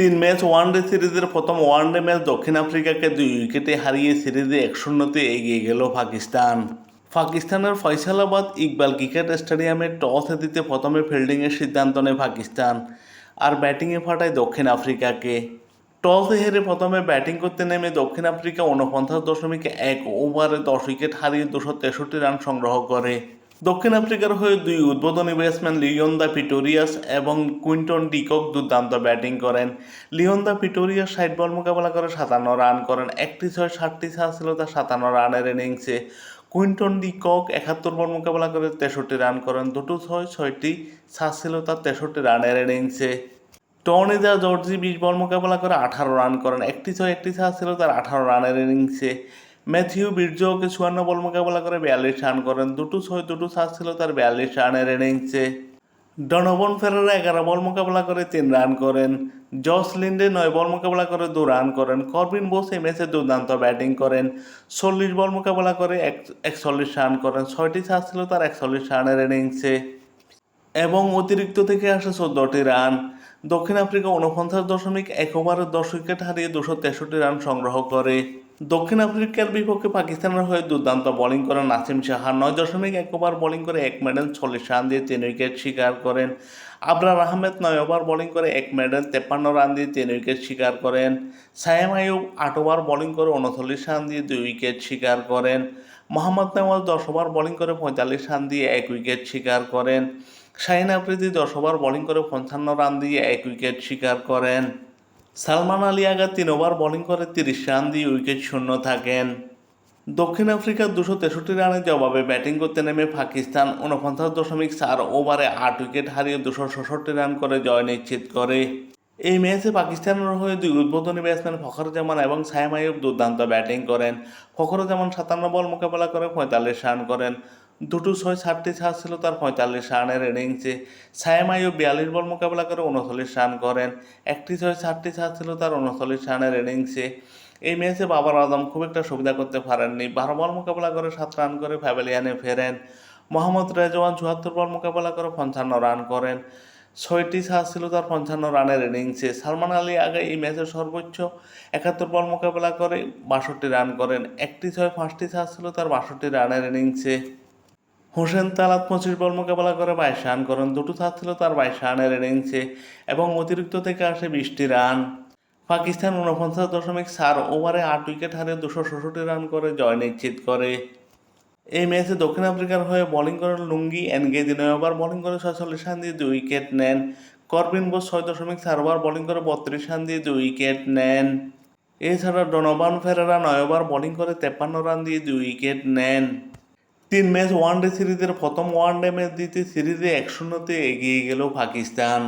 তিন match one day সিরিজের প্রথম ওয়ানডে ম্যাচ দক্ষিণ আফ্রিকাকে দুই উইকেটে হারিয়ে সিরিজে এক শূন্যতে এগিয়ে গেল পাকিস্তান। পাকিস্তানের ফয়সালাবাদ ইকবাল ক্রিকেট স্টেডিয়ামে টস দিতে প্রথমে ফিল্ডিংয়ের সিদ্ধান্ত নেয় পাকিস্তান আর ব্যাটিংয়ে ফাটায় দক্ষিণ আফ্রিকাকে। টসে হেরে প্রথমে ব্যাটিং করতে নেমে দক্ষিণ আফ্রিকা উনপঞ্চাশ দশমিক এক ওভারে দশ উইকেট হারিয়ে দুশো তেষট্টি রান সংগ্রহ করে। দক্ষিণ আফ্রিকার হয়ে দুই উদ্বোধনী ব্যাটসম্যান লিওন দা পিটোরিয়াস এবং কুইন্টন ডিকক দুর্দান্ত ব্যাটিং করেন। লিওন দা পিটোরিয়াস ষাট বল মোকাবেলা করে সাতান্ন রান করেন, একটি ছয় ষাটটি ছাড় ছিল তার সাতান্ন রানের ইনিংসে। কুইন্টন ডিকক একাত্তর বল মোকাবেলা করে তেষট্টি রান করেন, দুটো ছয়, ছয়টি ছাড় ছিল তার তেষট্টি রানের ইনিংসে। টনি দা জর্জি বিশ বল মোকাবেলা করে আঠারো রান করেন, একটি ছয়, একটি ছাড় ছিল তার আঠারো রানের ইনিংসে। ম্যাথিউ বীর্যকে চুয়ান্ন বল মোকাবেলা করে বিয়াল্লিশ রান করেন। দুটো ছয়, দুটো ছাড় ছিল তার বিয়াল্লিশ রানের ইনিংসে। ডনবন ফেরারা এগারো বল মোকাবেলা করে তিন রান করেন। জস লিন্ডে নয় বল মোকাবেলা করে দু রান করেন। করবিন বোস এই ম্যাচে দুর্দান্ত ব্যাটিং করেন। চল্লিশ বল মোকাবেলা করে এক, একচল্লিশ রান করেন। ছয়টি ছাড় ছিল তার একচল্লিশ রানের ইনিংসে। এবং অতিরিক্ত থেকে আসে চোদ্দটি রান। দক্ষিণ আফ্রিকা উনপঞ্চাশ দশমিক এক ওভারে দশ উইকেট হারিয়ে দুশো তেষট্টি রান সংগ্রহ করে। দক্ষিণ আফ্রিকার বিপক্ষে পাকিস্তানের হয়ে দুর্দান্ত বোলিং করেন নাসিম সাহা নয় দশমিক এক ওভার বোলিং করে এক মেডেল চল্লিশ রান দিয়ে তিন উইকেট শিকার করেন। আবরার আহমেদ নয় ওভার বোলিং করে এক মেডেল, তেপ্পান্ন রান দিয়ে তিন উইকেট শিকার করেন। সায়েম আয়ুব আট ওভার বোলিং করে উনচল্লিশ রান দিয়ে দুই উইকেট শিকার করেন। মোহাম্মদ নেওয়াজ দশ ওভার বোলিং করে পঁয়তাল্লিশ রান দিয়ে এক উইকেট শিকার করেন। শাহিন আফ্রিদি দশ ওভার বোলিং করে পঞ্চান্ন রান দিয়ে এক উইকেট শিকার করেন। সালমান আলী আগা তিন ওভার বোলিং করে তিরিশ রান দিয়ে উইকেট শূন্য থাকেন। দক্ষিণ আফ্রিকার দুশো তেষট্টি রানের জবাবে ব্যাটিং করতে নেমে পাকিস্তান উনপঞ্চাশ দশমিক চার ওভারে আট উইকেট হারিয়ে দুশো ষষট্টি রান করে জয় নিশ্চিত করে। এই ম্যাচে পাকিস্তানের হয়ে দুই উদ্বোধনী ব্যাটসম্যান ফখরুজ্জামান এবং সায়েম আইয়ুব দুর্দান্ত ব্যাটিং করেন। ফখরুজ্জামান সাতান্ন বল মোকাবেলা করে পঁয়তাল্লিশ রান করেন। দুটো ছয় ষাটটি ছাড় ছিল, তার পঁয়তাল্লিশ রানের ইনিংসে সায়েম আইয়ুব বিয়াল্লিশ বল মোকাবেলা করে উনচল্লিশ রান করেন। একটি ছয় ষাটটি ছাড় ছিল, তার উনচল্লিশ রানের ইনিংসে এই ম্যাচে বাবার আজম খুব একটা সুবিধা করতে পারেননি। বারো বল মোকাবেলা করে সাত রান করে প্যাভিলিয়ানে ফেরেন। মোহাম্মদ রেজওয়ান চুয়াত্তর বল মোকাবেলা করে পঞ্চান্ন রান করেন। ছয়টি ছাড় ছিল, তার পঞ্চান্ন রানের ইনিংসে সালমান আলী আগে এই ম্যাচের সর্বোচ্চ একাত্তর বল মোকাবেলা করে বাষট্টি রান করেন। একটি ছয় পাঁচটি ছাড় ছিল, তার বাষট্টি রানের ইনিংসে হোসেন তালাত পঁচিশ বল মোকাবেলা করে বাইশ রান করেন। দুটো ছাড় ছিল তার বাইশ রানের ইনিংসে এবং অতিরিক্ত থেকে আসে বিশটি রান। পাকিস্তান উনপঞ্চাশ দশমিক চার ওভারে আট উইকেট হারে দুশো ষষট্টি রান করে জয় নিশ্চিত করে। এই ম্যাচে দক্ষিণ আফ্রিকার হয়ে বোলিং করেন লুঙ্গি, এনগেজি নয় ওভার বোলিং করে ছয়চল্লিশ রান দিয়ে দুই উইকেট নেন। করবিন বোস ছয় দশমিক চার ওভার বোলিং করে বত্রিশ রান দিয়ে দুই উইকেট নেন। এছাড়া ডনোভান ফেরারা নয় ওভার বোলিং করে তেপ্পান্ন রান দিয়ে দুই উইকেট নেন। তিন ম্যাচ ওয়ানডে সিরিজের প্রথম ওয়ানডে ম্যাচ দিতে সিরিজে এক শূন্যতে এগিয়ে গেল পাকিস্তান।